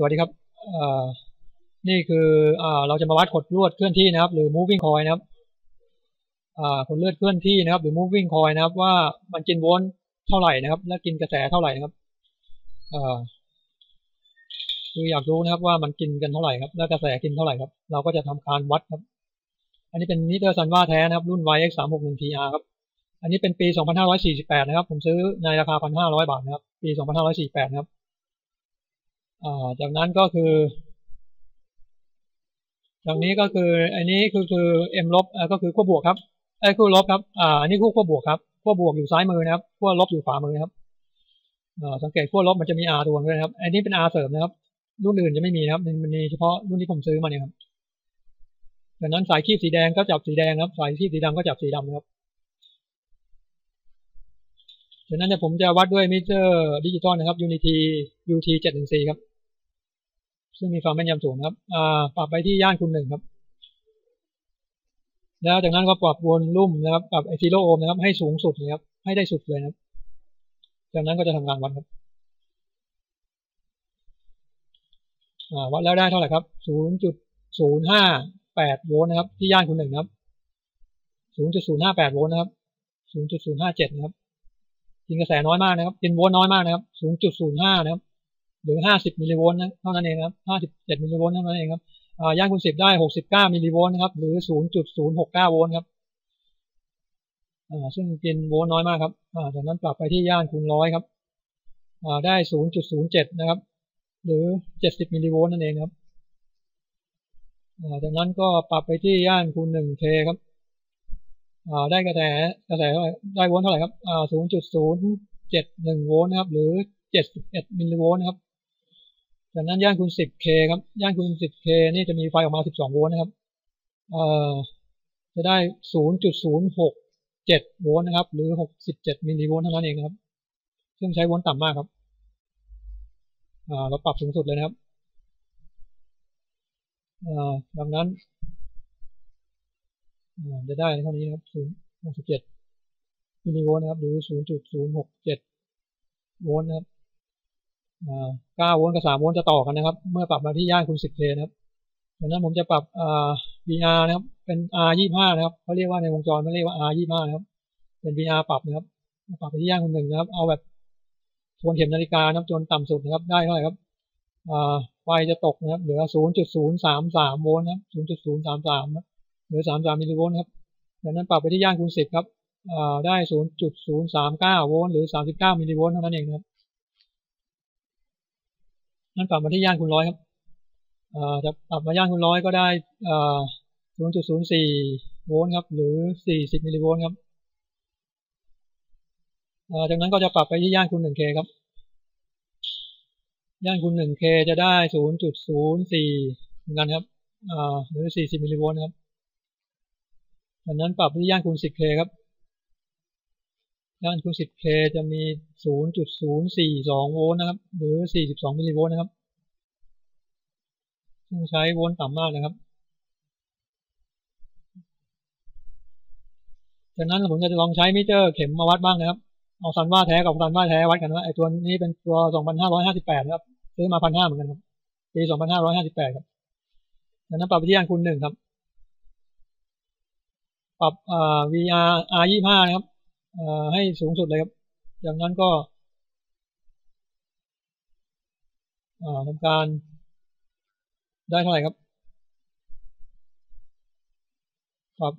สวัสดีครับนี่คืออเราจะมาวัดขดลวดเคลื่อนที่นะครับ หรือ moving coil นะครับอ่าขดเลือดเคลื่อนที่นะครับ หรือ moving coil นะครับ ว่ามันกินโวลต์เท่าไหร่นะครับ และกินกระแสเท่าไหร่นะครับคืออยากรู้นะครับว่ามันกินกันเท่าไหร่ครับ และกระแสกินเท่าไหร่ครับ เราก็จะทำการวัดครับ อันนี้เป็นมิเตอร์ซันว่าแท้นะครับ รุ่น YX 3 6 1 TR ครับ อันนี้เป็นปี 2548 นะครับ ผมซื้อในราคา 1,500 บาทนะครับ ปี 2548 นะครับ จากนั้นก็คือ จากนี้ก็คืออันนี้คือคือ m ลบก็คือขั้วบวกครับไอ้ขั้วลบครับอ่าอันนี้ขั้วขั้วบวกครับขั้วบวกอยู่ซ้ายมือนะครับขั้วลบอยู่ขวามือนะครับสังเกตขั้วลบมันจะมี r ตัวด้วยนะครับ อันนี้เป็น r เสริมนะครับ รุ่นอื่นจะไม่มีนะครับ มันมีเฉพาะรุ่นที่ผมซื้อมาเนี่ยครับดังนั้นสายคีบสีแดงก็จับสีแดงครับ สายคีบสีดำก็จับสีดำนะครับ ดังนั้นเนี่ยผมจะวัดด้วยมิเตอร์ดิจิตอลนะครับ Unity UT 714ครับ ซึ่งมีความแม่นยำสูงครับอ่าปรับไปที่ย่านคูณหนึ่งครับ แล้วจากนั้นก็ปรับวนลุ่มนะครับ ปรับไอซีโรโอห์มนะครับ ให้สูงสุดนะครับ ให้ได้สุดเลยนะครับ จากนั้นก็จะทำการวัดครับวัดแล้วได้เท่าไหร่ครับ 0.058 โวลต์นะครับ ที่ย่านคูณหนึ่งครับ 0.058 โวลต์นะครับ 0.057 นะครับ กินกระแสน้อยมากนะครับ กินโวลต์น้อยมากนะครับ 0.05 นะครับ หรือ 50 มิลลิโวลต์เท่านั้นเองครับ 57 มิลลิโวลต์เท่านั้นเองครับย่างคูณ10 ได้ 69 มิลลิโวลต์นะครับ หรือ 0.069 โวลต์ครับซึ่งกินโวลต์น้อยมากครับจากนั้นปรับไปที่ย่านคูณร้อยครับได้ 0.07 นะครับ หรือ 70 มิลลิโวลต์นั่นเองครับจากนั้นก็ปรับไปที่ย่านคูณ 1K ครับ ได้กระแสกระแสเท่าไหร่ได้โวลต์เท่าไหร่ครับ0.071โวลต์นะครับ หรือ71มิลลิโวลต์นะครับจากนั้นย่านคูณ 10K ครับ ย่านคูณ 10K นี่จะมีไฟออกมา 12 โวลต์นะครับ เอ่อ จะได้ 0.067 โวลต์นะครับ หรือ 67 มิลลิโวลต์เท่านั้นเองครับ ซึ่งใช้โวลต์ต่ำมากครับ เราปรับสูงสุดเลยนะครับดังนั้น จะได้เท่านี้นะครับ0.67มิลลิโวลต์นะครับหรือ0.067โวลต์นะครับ9โวลต์กับ3โวลต์จะต่อกันนะครับ เมื่อปรับมาที่ย่านคูณ 10K นะครับดังนั้นผมจะปรับ VR นะครับ เป็น R25 นะครับเขาเรียกว่าในวงจรไม่เรียกว่า R25 นะครับ เป็น VR ปรับนะครับ ปรับไปที่ย่านคูณหนึ่งนะครับ เอาแบบทวนเข็มนาฬิกานะครับจนต่ำสุดนะครับ ได้เท่าไหร่ครับไฟจะตกนะครับ เหลือ 0.033 โวลต์นะครับ 0.033 หรือ 33 มิลลิโวลต์ครับดังนั้นปรับไปที่ย่านคูณ 10 ครับได้ 0.039 โวลต์หรือ 39 มิลลิโวลต์เท่านั้นเองครับนั่นปรับมาที่ย่านคูณร้อยครับจะปรับมาย่านคูณร้อยก็ได้ 0.04 โวลต์ครับ หรือ 40 มิลลิโวลต์ครับจากนั้นก็จะปรับไปที่ย่านคูณ 1K ครับ ย่านคูณ 1K จะได้ 0.04 เหมือนกันครับหรือ 40 มิลลิโวลต์ครับ จากนั้นปรับไปที่ย่านคูณ 10K ครับ ย่านคูณ 10K จะมี 0.042 โวลต์นะครับ หรือ 42 มิลลิโวลต์นะครับซึ่งใช้โวลต์ต่ำมากนะครับจากนั้นผมจะลองใช้มิเตอร์เข็มมาวัดบ้างนะครับ เอาซันว่าแท้กับซันว่าแท้วัดกันว่าไอตัวนี้เป็นตัว 2558นะครับ ซื้อมา 1,500เหมือนกันครับ ปี 2558 ครับจากนั้นปรับไปที่ย่านคูณหนึ่งครับ ปรับ VR R25 นะครับให้สูงสุดเลยครับ จากนั้นก็ทำการได้เท่าไหร่ครับ ปรับ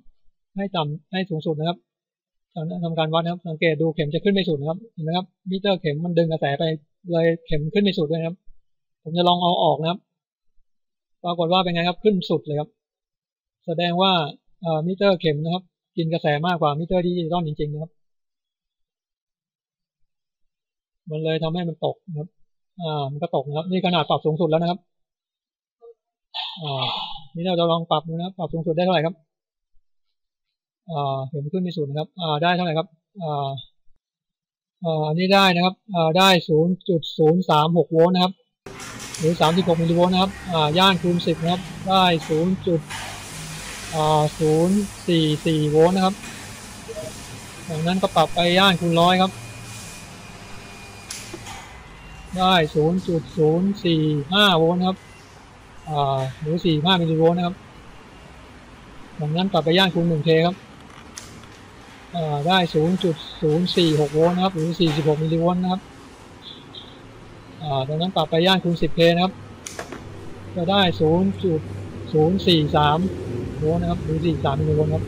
ให้ต่ำให้สูงสุดนะครับจากนั้นทำการวัดนะครับ สังเกตดูเข็มจะขึ้นไม่สุดนะครับ เห็นไหมครับ มิเตอร์เข็มมันดึงกระแสไปเลยเข็มขึ้นไม่สุดด้วยครับ ผมจะลองเอาออกนะครับ ปรากฏว่าเป็นไงครับ ขึ้นสุดเลยครับ แสดงว่า มิเตอร์เข็มนะครับ กินกระแสมากกว่ามิเตอร์ดิจิตอลจริงๆนะครับ มันเลยทำให้มันตกนะครับ อ่า มันก็ตกนะครับ นี่ขนาดปรับสูงสุดแล้วนะครับ อ่า นี่เราจะลองปรับดูนะครับ ปรับสูงสุดได้เท่าไหร่ครับ อ่า เห็นขึ้นไม่สุดนะครับ อ่า ได้เท่าไหร่ครับ อ่าอ่านี่ได้นะครับอ่าได้ศูนย์จุดศูนย์สามหกโวลต์นะครับ หรือสามสิบหกมิลลิโวลต์นะครับอ่าย่านคูณสิบนะครับ ได้ศูนย์จุด อ่าศูนย์สี่สี่โวลต์นะครับจากนั้นก็ปรับไปย่านคูณร้อยครับ ได้ศูนย์จุดศูนย์สี่ห้าโวลต์ครับอ่าหรือสี่ห้ามิลลิโวลต์นะครับดังนั้นปรับไปย่านคูณหนึ่งเคครับอ่าได้ศูนย์จุดศูนย์สี่หกโวลต์นะครับ หรือสี่สิบหกมิลลิโวลต์นะครับอ่าดังนั้นปรับไปย่านคูณสิบเคนะครับ จะได้ศูนย์จุดศูนย์สี่สาม โวลต์นะครับหรือสี่สามมิลลิโวลต์ครับ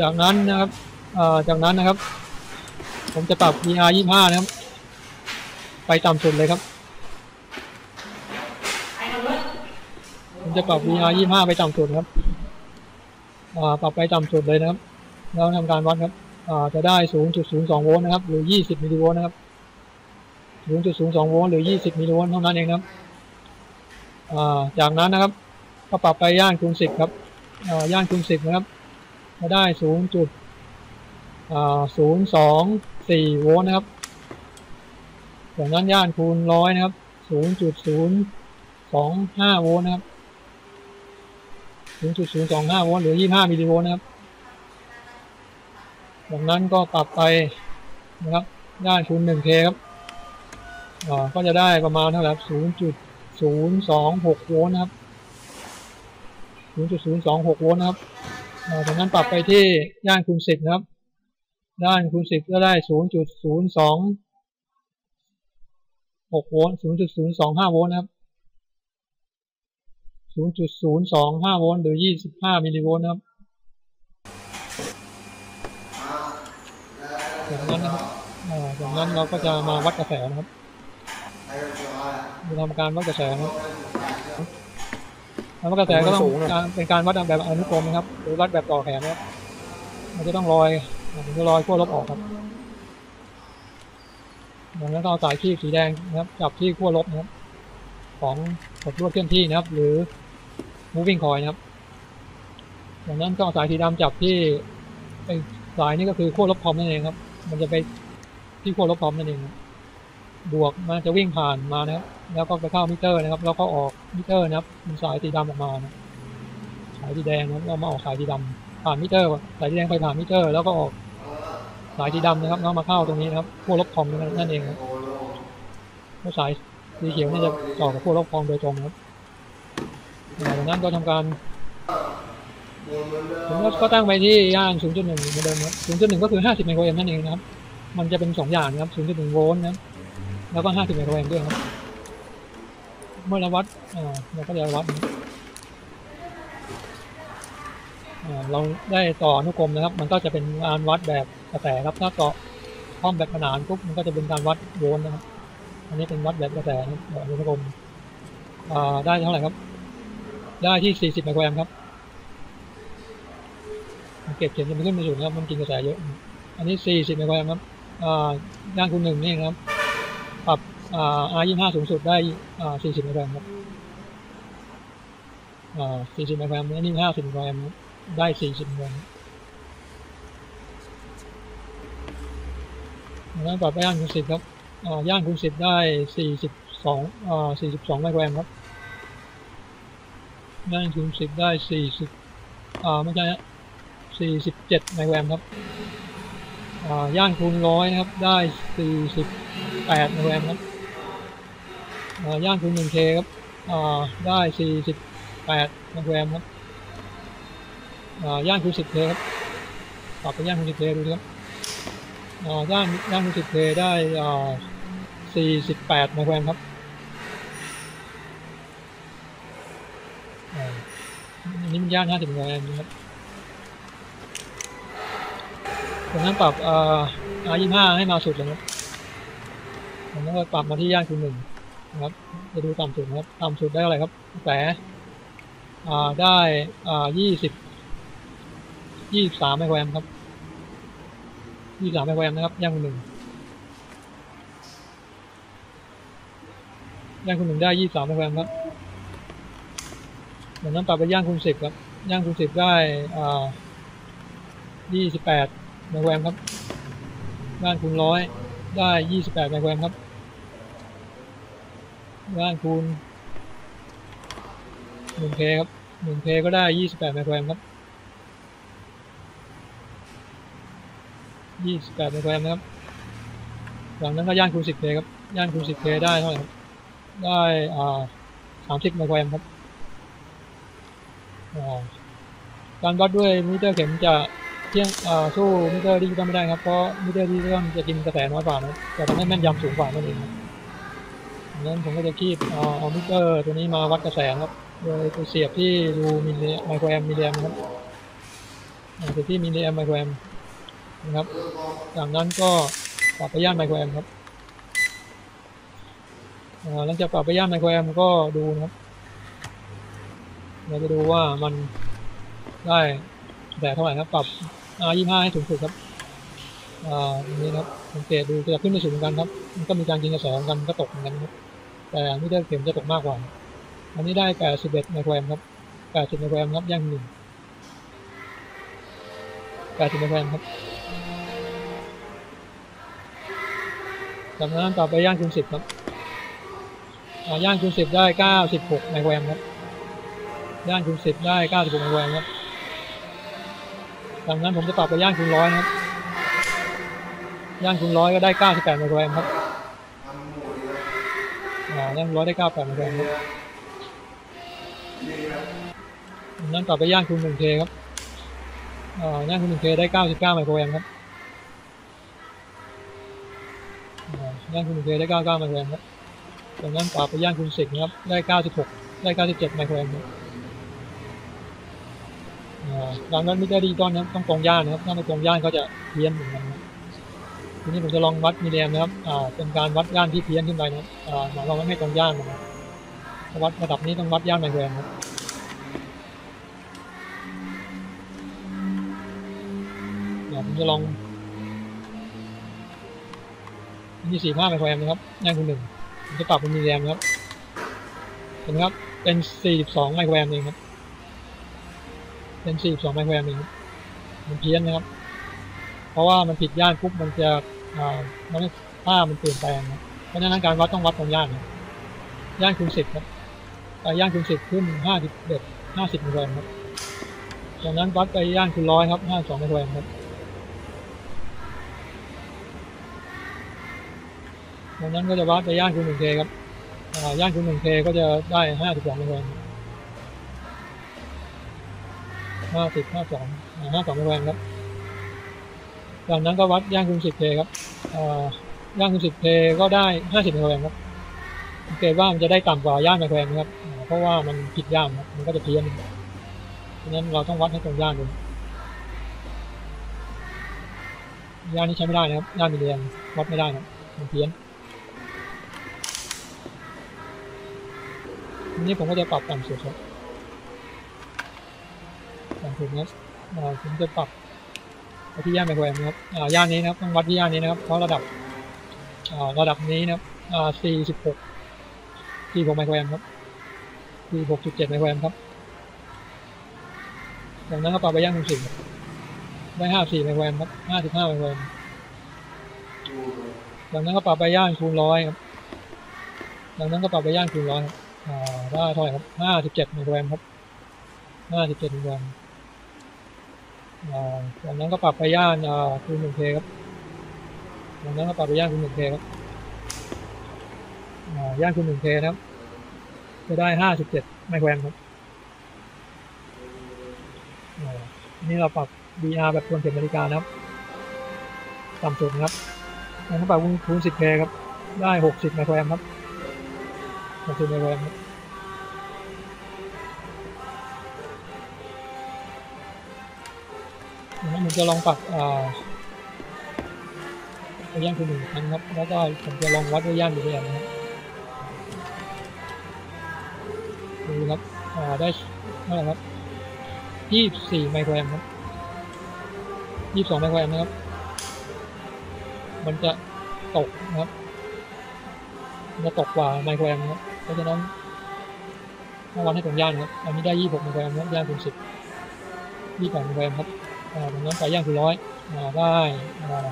จากนั้นนะครับจากนั้นนะครับ ผมจะปรับ VR 25นะครับ ไปต่ำสุดเลยครับ ผมจะปรับ VR 25ไปต่ำสุดครับปรับไปต่ำสุดเลยนะครับ แล้วทำการวัดครับจะได้ 0.02 โวลต์นะครับ หรือ 20 มิลลิโวลต์นะครับ 0.02 โวลต์หรือ 20 มิลลิโวลต์เท่านั้นเองนะครับ จากนั้นนะครับ ก็ปรับไปย่านคูณ10ครับย่านคูณ10นะครับจะได้ 0. อ่า0.24โวลต์นะครับจากนั้นย่านคูณร้อยนะครับ0.025โวลต์นะครับ0.025โวลต์หรือ25มิลลิโวลต์นะครับจากนั้นก็ปรับไปนะครับย่านคูณ 1K ครับก็จะได้ประมาณเท่าไหร่ ครับ0.026โวลต์นะครับ0.026โวลต์นะครับจากนั้นปรับไปที่ย่านคูณ10นะครับ ด้านคูณ10ก็ได้0.026โวลต์0.025โวลต์นะครับ0.025โวลต์หรือ25มิลลิโวลต์นะครับจากนั้นนะครับจากนั้นเราก็จะมาวัดกระแสนะครับ จะทำการวัดกระแสนะครับการวัดกระแสก็ต้องการเป็นการวัดแบบอนุกรมนะครับ หรือวัดแบบต่อแขนนะครับมันจะต้องลอยมันจะลอยขั้วลบออกครับดังนั้นก็เอาสายคีบสีแดงนะครับจับที่ขั้วลบนะครับ ของกดลวดเคลื่อนที่นะครับ หรือ moving coil นะครับดังนั้นก็เอาสายสีดำจับที่ไอ้สายนี้ก็คือขั้วลบคอมนั่นเองครับ มันจะไปที่ขั้วลบคอมนั่นเองครับ บวกมันจะวิ่งผ่านมานะครับ แล้วก็ไปเข้ามิเตอร์นะครับ แล้วก็ออกมิเตอร์นะครับมีสายสีดำออกมานะสายสีแดงนะครับเรามาออกสายสีดำผ่านมิเตอร์สายสีแดงไปผ่านมิเตอร์ แล้วก็ออกสายสีดำนะครับแล้วมาเข้าตรงนี้นะครับขั้วลบคอมนั่นเองครับแล้วสายสีเขียวนี่จะต่อกับขั้วลบคอมโดยตรงครับจากนั้นก็ทำการผมก็ตั้งไปที่ย่าน0.1เหมือนเดิมครับ0.1 ก็คือ 50 ไมโครแอมป์นั่นเองนะครับ มันจะเป็นสองอย่างนะครับ0.1 โวลต์นะครับ แล้วก็50ไมโครแอมป์ด้วยครับ เมื่อเราวัดอ่าเราก็จะวัดเราได้ต่ออนุกรมนะครับ มันก็จะเป็นการวัดแบบกระแสครับถ้าต่อห้อมแบบขนานปุ๊บมันก็จะเป็นการวัดโวลต์นะครับ อันนี้เป็นวัดแบบกระแสนะครับแบบอนุกรมได้เท่าไหร่ครับ ได้ที่ 40ไมโครแอมป์ครับเก็บเขียนจะไม่ขึ้นไปสูงครับ มันกินกระแสเยอะ อันนี้ 40ไมโครแอมป์ครับอ่าย่างคูณหนึ่งนี่ครับ ปรับอ่า R25 สูงสุดได้อ่า40ไมโครแอมครับอ่า40ไมโครแอมป์อันนี้50ไมโครแอมป์ครับได้สี่สิบเงินแล้วปรับย่านคูณสิบครับอ่าย่านคูณสิบได้สี่สิบสองอ่าสี่สิบสองไมโครแอมครับย่านคูณสิบได้สี่สิบอ่าไม่ใช่ฮะสี่สิบเจ็ดไมโครแอมครับอ่าย่านคูณร้อยครับได้สี่สิบ แปดไมโครแอมครับย่านคูณหนึ่งเคครับได้สี่สิบแปดไมโครแอมครับย่านคูสิบเคครับปรับไปย่านคูสิบเคดูครับย่านย่านคูสิบเคได้สี่สิบแปดไมโครแอมครับอันนี้มันย่านห้าสิบไมโครแอมนะครับจากนั้นปรับอ่าอายี่ห้าให้มาสุดเลยครับ จากนั้นก็ปรับมาที่ย่านคูณหนึ่งนะครับ จะดูต่ำสุดนะครับ ต่ำสุดได้เท่าไรครับแต่อ่าได้อ่ายี่สิบยี่สามไมโครแอมครับยี่สามไมโครแอมนะครับ ย่างคุณหนึ่งย่างคุณหนึ่งได้ยี่สามไมโครแอมครับจากนั้นปรับไปย่างคุณสิบครับ ย่างคุณสิบได้อ่ายี่สิบแปดไมโครแอมครับย่างคุณร้อยได้ยี่สิบแปดไมโครแอมครับ ย่างคุณหนึ่งเคครับหนึ่งเคก็ได้ยี่สิบแปดไมโครแอมครับยี่สิบแปดไมโครแอมนะครับหลังนั้นก็ย่านคูณสิบเคครับย่านคูณสิบเคได้เท่าไหร่ครับได้อ่าสามสิบไมโครแอมครับการวัดด้วยมิเตอร์เข็มจะเที่ยงอ่าสู้มิเตอร์ดิจิตอลไม่ได้ครับเพราะมิเตอร์ดิจิตอลจะกินกระแสน้อยกว่านะครับจะทำให้แม่นยำสูงกว่านั่นเองครับดัง นั้นผมก็จะคีบเอาเอามิเตอร์ตัวนี้มาวัดกระแสครับ โดยไปเสียบที่รูมิลลิไมโครแอมมิลลิแอมนะครับเสียบที่มิลลิแอมไมโครแอมนะครับ จากนั้นก็ปรับไปย่านไมโครแอมครับหลังจากปรับไปย่านไมโครแอมก็ดูนะครับ เราจะดูว่ามันได้แต่เท่าไหร่ครับ ปรับ R25 ให้สูงสุดครับอ่าอย่างนี้นะครับสังเกตดูจะขึ้นไปสูงเหมือนกันครับ มันก็มีการกินกระแสเหมือนกันก็ตกเหมือนกันครับ แต่มิเตอร์เข็มจะตกมากกว่า อันนี้ได้81ไมโครแอมครับ80ไมโครแอมป์ครับย่างหนึ่ง80ไมโครแอมครับจากนั้นต่อไปย่างคูณ10ครับย่างคูณ10ได้96ไมโครแอมครับย่างคูณ10ได้96ไมโครแอมครับจากนั้นผมจะปรับไปย่างคูณร้อยครับย่างคูณร้อยก็ได้98ไมโครแอมครับ ยังร้อยได้เก้าแปดเหมือนกันนั้นต่อไปย่างคุณหนึ่งเทครับอ่าย่างคุณหนึ่งเทได้เก้าสิบเก้าไมโครแอมครับย่างคุณหนึ่งเทได้เก้าเก้าไมโครแอมครับจากนั้นต่อไปย่างคุณสิบครับ ได้เก้าสิบหกได้เก้าสิบเจ็ดไมโครแอมครับดังนั้นมิเตอร์ดีตอนนี้ต้องกรองย่านนะครับ ถ้าไม่กรองย่านก็จะเพี้ยนเหมือนกันครับ ทีนี้ผมจะลองวัดมิลลิแอมนะครับอ่าเป็นการวัดย่านที่เพี้ยนขึ้นไปนะอ่าหมายความว่าไม่ตรงย่านนะครับวัดระดับนี้ต้องวัดย่านไมโครแอมป์ครับเดี๋ยวผมจะลองนี่สี่ห้าไมโครแอมป์นะครับย่านคูณหนึ่งผมจะปรับเป็นมิลลิแอมนะครับเห็นไหมครับเป็นสี่สิบสองไมโครแอมป์เองครับเป็น42ไมโครแอมป์เองมันเพี้ยนนะครับ ราะว่ามันผิดย่านปุ๊บมันจะอ่ามันค่ามันเปลี่ยนแปลงนะเพราะฉะนั้นการวัดต้องวัดตรงย่านนะย่านคูณ10ครับแต่ย่านคูณ10ขึ้น51 50ไมโครแอมป์ครับจากนั้นวัดไปย่านคูณร้อยครับ52ไมโครแอมป์ครับจากนั้นก็จะวัดไปย่านคูณ 1K ครับอ่าย่านคูณ 1K ก็จะได้52ไมโครแอมป์ห้าสิบห้าสองห้าสองมโครแอมป์ครับ จากนั้นก็วัดย่างคูณสิบเคครับอ่าย่างคูณสิบเคก็ได้ห้าสิบไมโครแอมครับสังเกตว่ามันจะได้ต่ำกว่าย่านไมโครแอมป์นะครับ เพราะว่ามันผิดย่านครับมันก็จะเพี้ยนเพราะฉะนั้นเราต้องวัดให้ตรงย่านดูย่านนี้ใช้ไม่ได้นะครับย่านมิลลิแอมป์วัดไม่ได้นะมันเพี้ยนทีนี้ผมก็จะปรับต่ำสุดครับอย่างผมนะผมจะปรับ ที่ย่านไมโครแอมป์นะครับย่านนี้นะครับต้องวัดที่ย่านนี้นะครับ เพราะระดับระดับนี้นะครับอ่า46 46ไมโครแอมครับ46.7ไมโครแอมครับจากนั้นก็ปรับไปย่านคูณ10ครับได้54ไมโครแอมครับ55ไมโครแอมจากนั้นก็ปรับไปย่านคูณร้อยครับจากนั้นก็ปรับไปย่านคูณร้อยครับอ่าได้เท่าไหร่ครับ57ไมโครแอมครับ57ไมโครแอม จากนั้นก็ปรับไปย่านอ่าคูณหนึ่งเคครับจากนั้นก็ปรับไปย่านคูณหนึ่งเคครับอ่าย่านคูณหนึ่งเคนะครับ จะได้ห้าสิบเจ็ดไมโครแอมป์ครับอ่านนี้เราปรับ DR แบบทวนเข็มนาฬิกานะครับต่ำสุดครับแล้วก็ปรับคูณสิบเคครับ ได้หกสิบไมโครแอมป์ครับหกสิบไมโครแอมป์ครับ ผมจะลองปรับอ่าไปย่านคูณหนึ่งครั้งครับ แล้วก็ผมจะลองวัดด้วยย่านดูด้วยนะครับดูครับได้เท่าไหร่ครับยี่สิบสี่ไมโครแอมป์ครับยี่สิบสองไมโครแอมป์นะครับ มันจะตกนะครับมันจะตกกว่าไมโครแอมป์ครับ เพราะฉะนั้นต้องวัดให้ตรงย่านครับ อันนี้ได้ยี่สิบหกไมโครแอมป์ครับย่านคูณสิบยี่สิบแปดไมโครแอมป์ครับ อ่าดังนั้นไก่ย่างคูณร้อยได้อ่า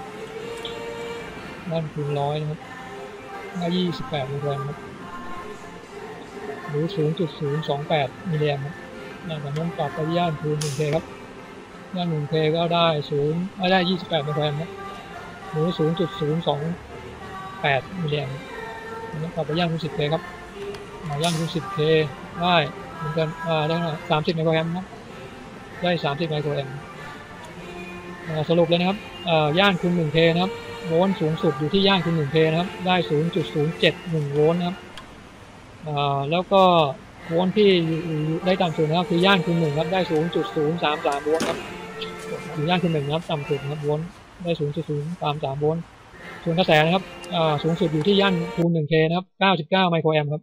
ด้านคูณร้อยนะครับได้ยี่สิบแปดมิลลิแอมป์ครับหรือศูนย์จุดศูนย์สองแปดมิลลิแอมครับอ่าจากนั้นปรับไปย่านคูณหนึ่งเคครับย่านหนึ่งเคก็ได้ศูนย์ไม่ได้ยี่สิบแปดมิลลิแอมป์ครับหรือ0.028มิลลิแอมป์นะครับต่อไปย่างคูณ 10K ครับอ่าย่างคูณ 10K ได้เหมือนกันอ่าได้สามสิบไมโครแอมป์ครับได้30ไมโครแอมป์ สรุปเลยนะครับอ่าย่านคูณ 1K นะครับโวลต์สูงสุดอยู่ที่ย่านคูณ 1K นะครับ ได้ 0.071 โวลต์นะครับแล้วก็โวลต์ที่ได้ต่ำสุดนะครับคือย่านคูณ1ครับได้ 0.033 โวลต์ครับอยู่ย่านคูณ1นะครับต่ำสุดนะครับโวลต์ได้ 0.033 โวลต์ส่วนกระแสนะครับสูงสุดอยู่ที่ย่านคูณ 1K นะครับ 99 ไมโครแอมป์ครับ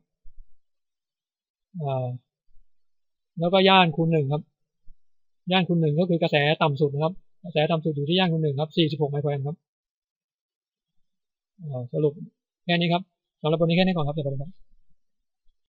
แล้วก็ย่านคูณ1ครับ ย่านคูณ1ก็คือกระแสต่ำสุดนะครับ กระแสต่ำสุดอยู่ที่ย่านคูณ1ครับ 46 ไมโครแอมป์ครับสรุปแค่นี้ครับสำหรับวันนี้แค่นี้ก่อนครับสวัสดีครับ